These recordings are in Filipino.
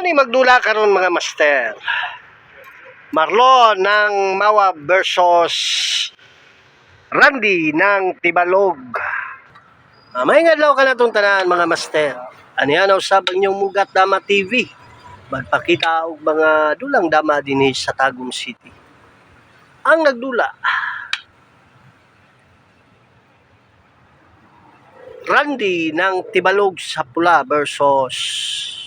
Ni magdula karon mga master. Marlon ng Mawa versus Randy ng Tibalog. Ah, may adlaw ka na itong tanan mga master. Ano yan usab ang inyong Mugat Dama TV. Magpakita og mga dulang dama din sa Tagum City. Ang nagdula Randy ng Tibalog sa Pula versus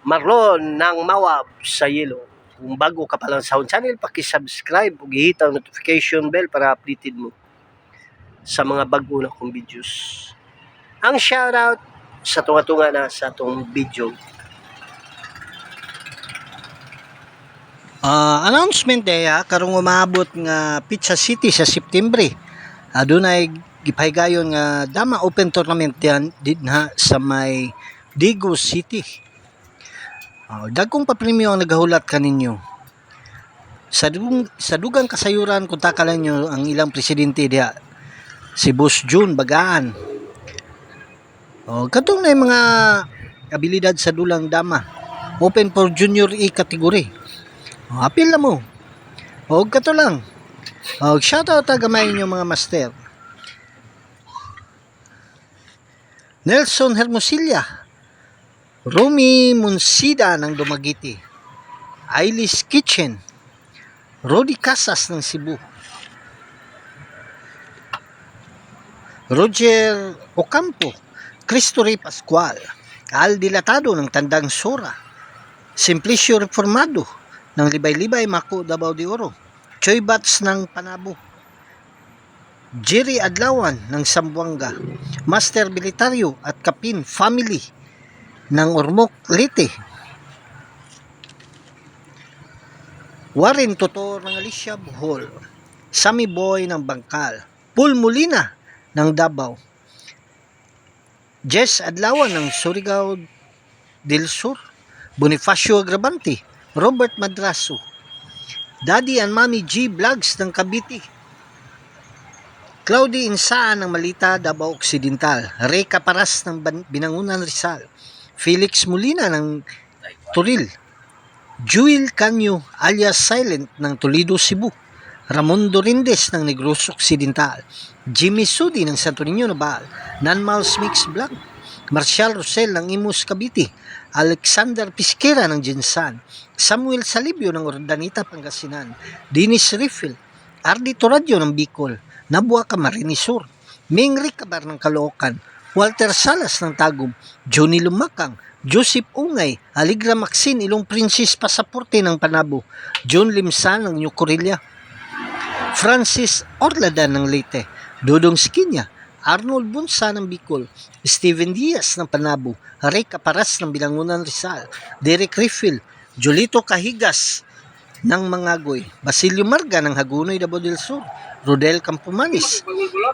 Marlon ng Mawab sa Yelo. Kung bago ka pa lang sa channel, pakisubscribe ug ihita ang notification bell para updated mo sa mga bago na kong videos. Ang shoutout sa tunga-tunga na sa atong video. Ah, announcement day ha, karong umabot nga Pizza City sa September. Adunay gipahigayon nga dama open tournament yan dinha sa may Digo City. Uh, dagkong papremyo ang nagahulat kaninyo. Sa, dug- sa dugang kasayuran kung takalan nyo ang ilang presidente diha si Boss June Bagaan. Oh, katong na mga abilidad sa dulang dama. Open for junior E category. Oh, apil na mo. Huwag ka to lang. Huwag shoutout ta gamay inyo mga master. Nelson Hermosilla. Romy Munsida ng Dumagiti. Ailis Kitchen. Rodi Casas ng Cebu. Roger Ocampo. Cristo Rey Pascual. Al Dilatado ng Tandang Sora. Simplicio Reformado ng Libay-Libay Mako Davao de Oro. Choy Bats ng Panabo. Jerry Adlawan ng Sambuanga. Master Militario at Kapin Family ng Ormoc Leyte. Warren Totor ng Alicia Bohol. Sammy Boy ng Bangkal. Paul Molina ng Davao. Jess Adlawan ng Surigao del Sur. Bonifacio Agravante. Robert Madraso. Daddy and Mommy G Vlogs ng Cavite. Claudia Insaan ng Malita, Davao Occidental. Ray Caparas ng Binangunan Rizal. Felix Molina ng Turil. Jewel Canyo alias Silent ng Toledo, Cebu. Ramon Dorindes ng Negros Occidental. Jimmy Sudi ng Santo Niño Nabal. Nanmals Mix Vlog. Marcial Rosel ng Imus Cavite. Alexander Pisquera ng Jinsan. Samuel Salibio ng Ordanita, Pangasinan. Dennis Riffel. Ardi Toradyo ng Bicol. Nabua Camarines Sur. Ming Ricabar ng Caloocan. Walter Salas ng Tagum. Johnny Lumakang. Joseph Ungay, Aligra Maxine, Ilong Princess Pasaporte ng Panabo, John Limsan ng New Corilla, Francis Orlada ng Leyte, Dodong Skinya, Arnold Bunsa ng Bicol, Steven Diaz ng Panabo, Ray Caparas ng Bilangunan Rizal, Derek Riffil, Jolito Kahigas ng Mangagoy, Basilio Marga ng Hagunoy, Davao del Sur, Rodel Campomanes,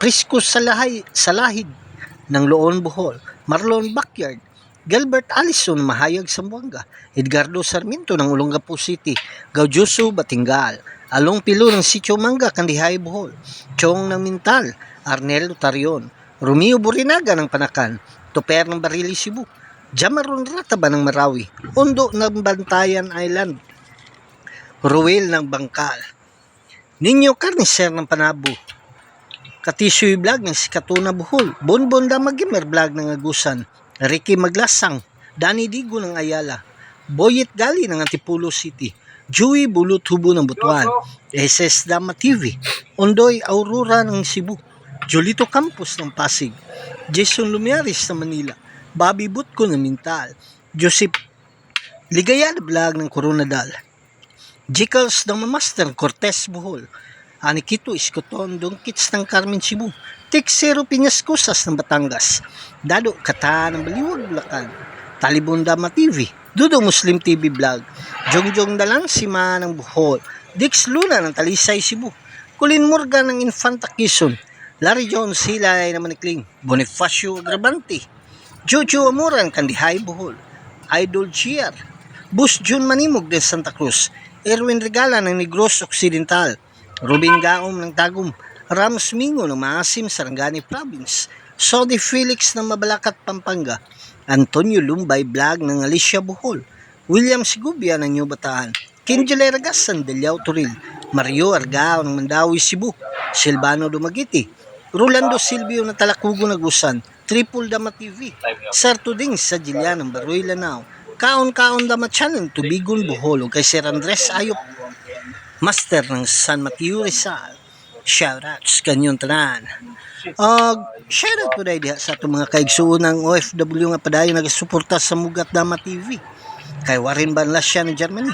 Prisco Salahay, Salahid ng Loon Bohol, Marlon Backyard, Gilbert Allison Mahayag Sambuanga, Edgardo Sarmiento ng Olongapo City, Gaudioso Batingal, Along Pilo ng Sitio Manga, Kandihay Bohol, Chong ng Mintal, Arnel Tarion, Romeo Burinaga ng Panakan, Toper ng Barili Cebu, Jamaron Rataba ng Marawi, Ondo ng Bantayan Island, Ruel ng Bangkal, Ninyo Carnicer ng Panabo, Katisoy Vlog ng Sikatuna Buhol, Bonbon Damagimer Vlog ng Agusan, Ricky Maglasang, Danny Digo ng Ayala, Boyet Gali ng Antipulo City, Joey Bulut Hubo ng Butuan, SS Dama TV, Ondoy Aurora ng Cebu, Jolito Campos ng Pasig, Jason Lumiaris ng Manila, Bobby Butko ng Mintal, Joseph Ligayala Vlog ng Coronadal, Jikals ng Master Cortez Bohol, Anikito Iskoton Dongkits ng Carmen Cebu, Texero Piñascosas ng Batangas, Dado Kata ng Baliwag Bulacan, Talibon Dama TV, Dudo Muslim TV Vlog, Jongjong Dalang Sima ng Bohol, Dix Luna ng Talisay Cebu, Colin Morgan ng Infanta Quezon, Larry Jones Hilay ng Manikling, Bonifacio Agravante, Jojo Amora ng Kandihay Bohol, Idol Chiar, Bus Jun Manimog ng Santa Cruz, Erwin Regala ng Negros Occidental, Robin Gaom ng Tagum, Ramos Mingo ng Maasim, Sarangani Province, Sodi Felix ng Mabalacat, Pampanga, Antonio Lumbay Vlog ng Alicia Bohol, William Sigubia ng New Bataan, Kinjele Ragas ng Delyao Turil, Mario Argao ng Mandawi Cebu, Silvano Dumagiti, Rolando Silvio na Talakugo Nagusan, Triple Dama TV, Sir Tuding sa Jilya ng Baroy Lanao, Kaon-Kaon Dama Channel, Tubigon Bohol, kay Sir Andres Ayop, Master ng San Mateo Rizal. Shoutouts kanyong tanan. Og shoutout po dahil diha sa itong mga kaigsuon ng OFW nga padayon nagasuporta sa Mugat Dama TV. Kay Warren Banlasya ng Germany,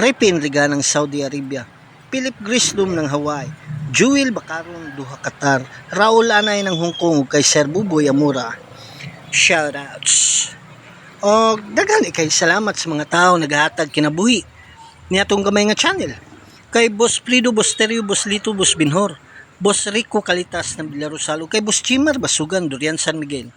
Repin Riga ng Saudi Arabia, Philip Grisdom ng Hawaii, Jewel Bacarong Duha Qatar, Raul Anay ng Hong Kong kay Sir Buboy Amura. Shoutouts. Og daghan kay salamat sa mga tao naghatag kinabuhi ni atong gamay nga channel kay Boss Plido, Boss Terio, Boss Lito, Boss Binhor, Boss Rico Kalitas ng Bilarosalo, kay Boss Chimar Basugan, Durian San Miguel.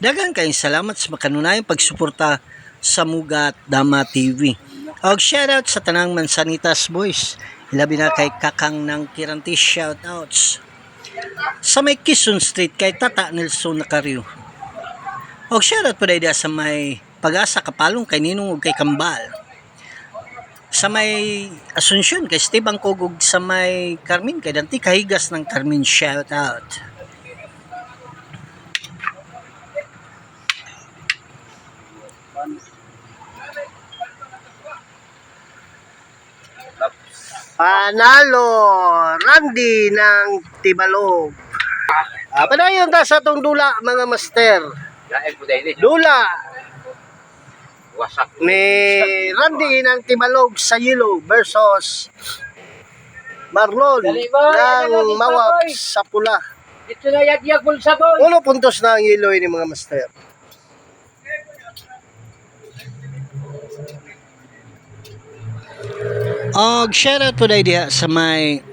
Dagan kayong salamat sa makanunayang pagsuporta sa Mugat Dama TV. Og shoutout sa tanang Mansanitas Boys. Ilabi na kay Kakang ng Kiranti shoutouts. Sa may Quezon Street kay Tata Nelson Nakaryo. Og shoutout pa dahil sa may pag-asa kapalong kay Ninong ug kay Kambal sa may Asunsyon kay Esteban Kogog sa may Carmen kay Dante Kahigas ng Carmen shout out Panalo, Randy ng Tibalog. Ah, padayon ta sa tong dula mga master. Dula Wasak. ni Randy ng Tibalog sa Yellow versus Marlon ng Mawab sa Pula. Ito na yagyag sa boy. Uno puntos na ang yellow ni mga master. og shout out po diha sa may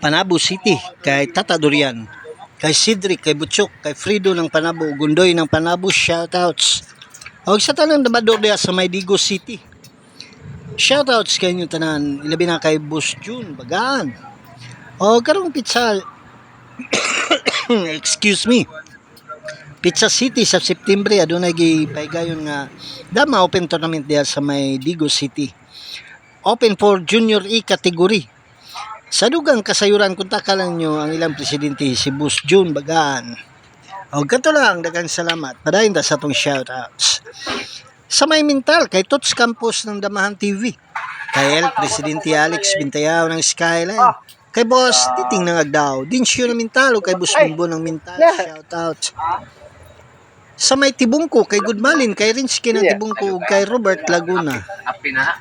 Panabo City kay Tata Durian kay Cedric kay Butchok kay Frido ng Panabo Gundoy ng Panabo shoutouts og sa tanan namador diha sa may Digo City. Shoutouts kay inyo tanan. Ilabi na kay Boss June Bagaan. Og karong pizza. Excuse me. Pizza City sa September adunay gi paygayon nga dama open tournament diha sa may Digo City. Open for junior E category. Sa dugang kasayuran kung taka lang nyo ang ilang presidente si Boss June Bagaan o ganito lang. Dagang salamat. Padayon sa atong shoutouts. Sa may mental kay Tots Campus ng Damahan TV kay El Presidente Alex Bintayaw ng Skyline. Kay Boss Titing ng Agdao Dinsyo ng mental o kay Boss Bumbo ng mental. Shoutout sa may Tibungko kay Goodmalin kay Rinsky ng Tibungko kay Robert Laguna.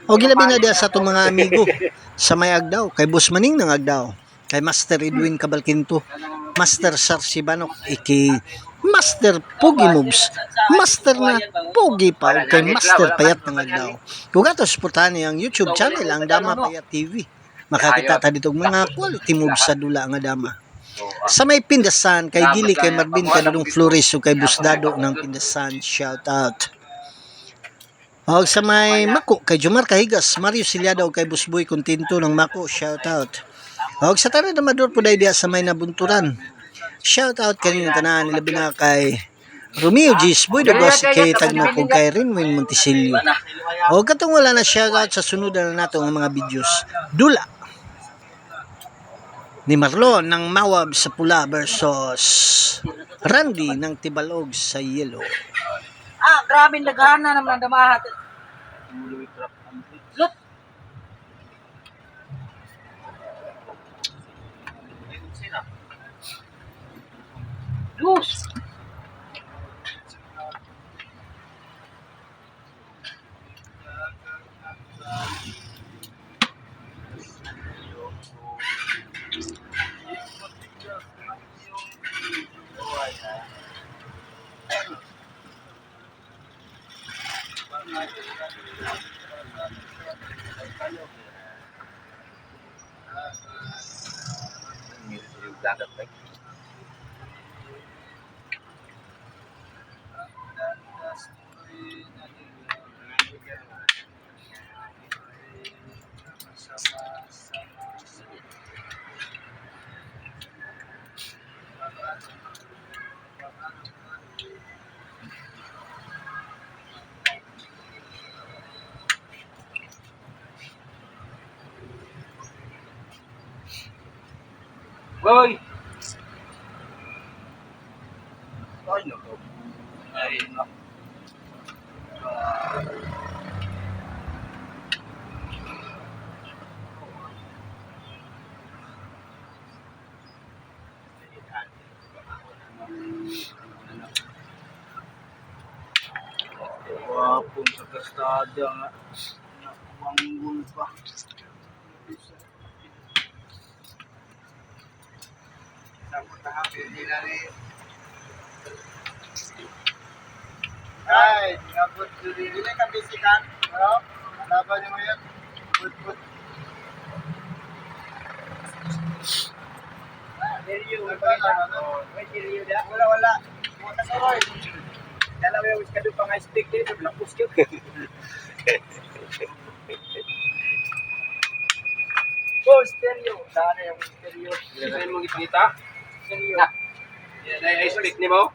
O gilabi na diya sa itong mga amigo. Sa may Agdaw, kay Boss Maning ng Agdaw, kay Master Edwin Cabalquinto, Master Sarsibanok, iki Master Pogi Moves, Master na Pogi pa, kay Master Payat ng Agdaw. Kung ato suportahan niyo ang YouTube channel, ang Dama Payat TV. Makakita ta dito mga quality moves sa dula nga dama. Sa may Pindasan, kay Gili, kay Marvin, kay Dudong Flores, ug kay Busdado ng Pindasan, shout out. O sa may Mako, kay Jomar Kahigas, Mario Silyado, ug kay Busboy Contento ng Mako, shout out. O sa tanan na mador po dahil sa may nabunturan. Shout out kanina tanan nila bina kay Romeo Gis, Boy Dugos, kay Tagno, kung kay Rinwin Monticelio. O katong wala na shout out sa sunod na nato nga mga videos. Dula ni Marlon ng Mawab sa Pula versus Randy ng Tibalog sa Yellow. Ah, grabe naghana naman ang damahat. Boy! Ay, naku. Ay, naku. Wapong sa kastada nga. Nakumanggol pa. Ay, ngabot dili dili ka bisikan. Pero laban mo yan. Put put. Seryo, wala wala. Wala soroy. Dalawa yung kadu pa nga stick dito, blapos yun. Oh, stereo. Sana yung stereo. Saan mong ipangita? Na. Yan ay speak ni mo.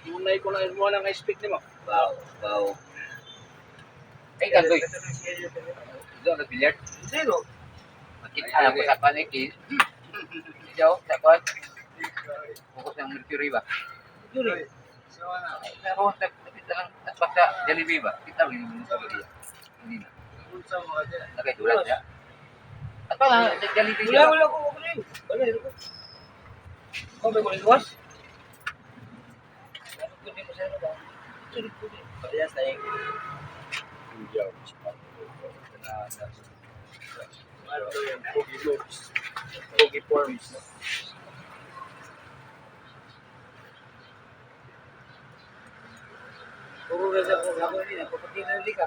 Tunay ko na mo nang speak ni mo. Wow, wow. Ay, kandoy. Doon na bilyard. Zero. Makita ko sa paniki. Ikaw, sa kwan. Bukos ng Mercury ba? Yun So, ano? Pero nakita lang at basta Jollibee ba? Kita mo yung Jollibee. Hindi na. Unsa mo ka dyan? Nakitulad niya. Pala, Jollibee Wala, siya. wala ko. Wala. Wala yun. Ikaw ba ko iwas? Kundi mo sa'yo ba? Sulit ko din. Parehas tayo. Ano yan? Pogi looks. Pogi forms. Puro na sa ako nila, kapatid na nila ka.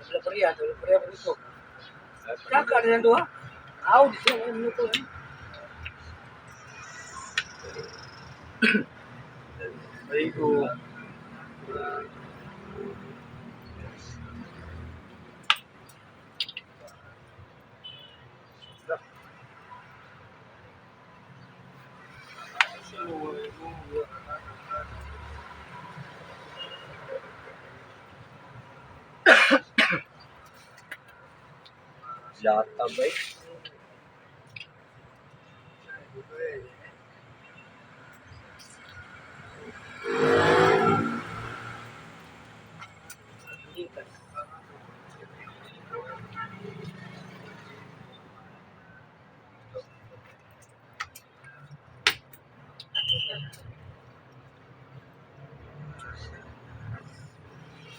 Wala pa riyan, wala pa riyan ito. Kaka na nando ha? Aw, di siya ano to eh. Ay ko. Lata ba?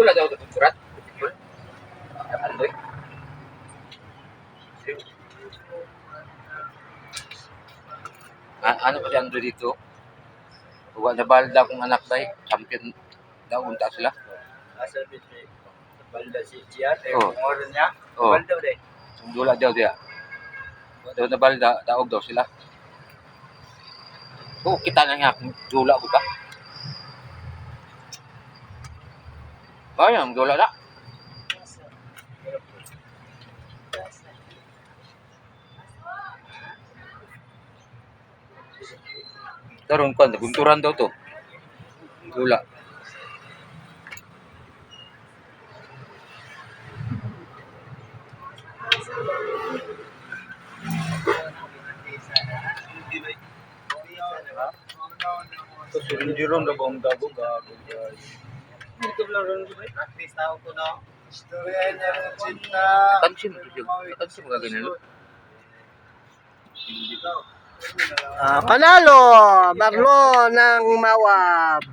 tulad daw ito surat. Andoy. Ano pa si Andrew dito? Huwag na balda kung anak day. Champion daw unta sila. asa bitri. Balda si Gian, eh, Oh. kung oras niya. Oh. Balda ba Ang dula daw diya. Daw na balda, daog daw sila. Oo, kita na nga kung dula ko ba? Ayun, dula na. Karon kon, gunturan daw to. Kasi hindi ron na bang dago gago guys. Ito lang ron ba? Practice tao ko na. Istorya niya ron sinta. Kansin mo siya. Kansin mo gagawin nila. Ah, panalo Marlo ng Mawab.